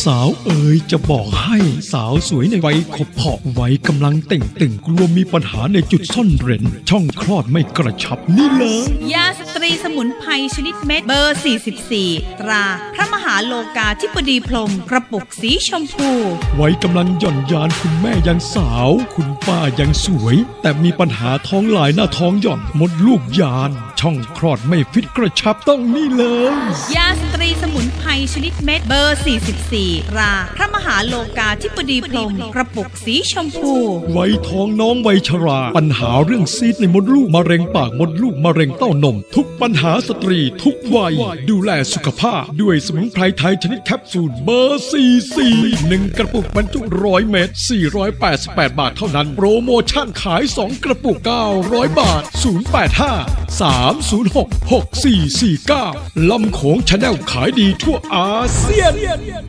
สาวเอ๋ยจะบอกให้สาวสวยในวัยขบเพาะวัยกำลังเต่งตึงกลัวมีปัญหาในจุดซ่อนเร้นช่องคลอดไม่กระชับนี่เลยยาสตรีสมุนไพรชนิดเม็ดเบอร์ 44 ตรา พระมหาโลกาธิบดีพรหมกระปุกสีชมพูวัยกำลังหย่อนยานคุณแม่ยังสาว คุณป้ายังสวย แต่มีปัญหาท้องหลายหน้าท้องหย่อนมดลูกยาน ช่องคลอดไม่ฟิตกระชับต้องนี่เลย ยาสตรีสมุนไพ รชนิดเม็ดเบอร์ 44 รา พระมหาโลกาธิบดีพรหมกระปุกสีชมพู ไวยท้องน้องไวยชรา ปัญหาเรื่องซีดในมดลูกมะเร็งปากมดลูกมะเร็งเต้านม ทุกปัญหาสตรีทุกวัย ดูแลสุขภาพ ด้วยสมุนไพรไทยชนิดแคปซูลเบอร์ 44หนึ่งกระปุกบรรจุร้อยเม็ด488 บาทเท่านั้น โปรโมชั่นขาย 2 กระปุก 900 บาท 085 306 6449 ลำโขงชาแนลขายดีทั่ว啊是了